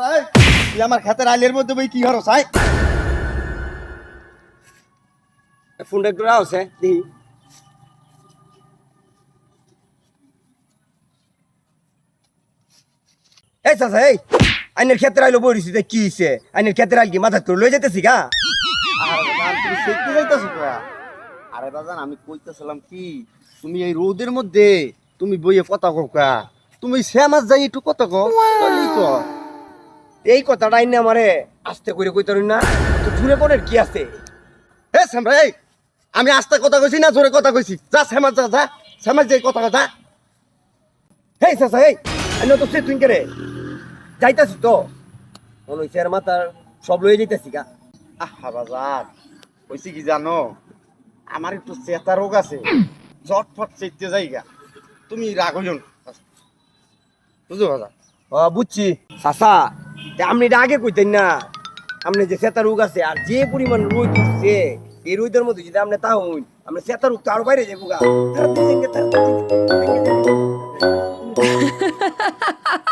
ভাই? তুই আমার খাতের আলের মধ্যে বই কি হরস আয় ফোনটা একটু দেখি। এই চাচা এই আইনের ক্ষেত্রে আইলো বলিস কি হইছে? আইনের ক্ষেত্রে আইল কি মাথা লই যেতেছি গা? আরে বাজান আমি কইতেছিলাম কি তুমি এই রোদের মধ্যে তুমি বইয়ে কথা কও কা তুমি শ্যামাজ যাই একটু কথা কও তো এই কথাটা আইনে আমারে আস্তে করে কই তোর না? তো জুড়ে কোনের কি আছে? হে শ্যাম ভাই আমি আস্তে কথা কইছি না জোরে কথা কইছি? যা শ্যামাজ যা যা শ্যামাজ যাই কথা কথা হেই চাচা এই আইন তো সে তুই করে যাইতাছি তো। মনে হইছে আর মাথার সব লয়ে যাইতাছি গা। আহা বাজার। কইছি কি জানো? আমার একটু চেতা রোগ আছে। জটফট চেতে যাইগা তুমি রাগ হইও বুঝো বাজার? বুঝছি। চাচা তে আপনি এটা আগে কইতেন না। আপনি যে সেতা রোগ আছে আর যে পরিমাণ রোদ উঠছে এই রোদের মধ্যে যদি আপনি তা হইন, আপনি সেতা রোগ তো আরও বাইরে যাব গা।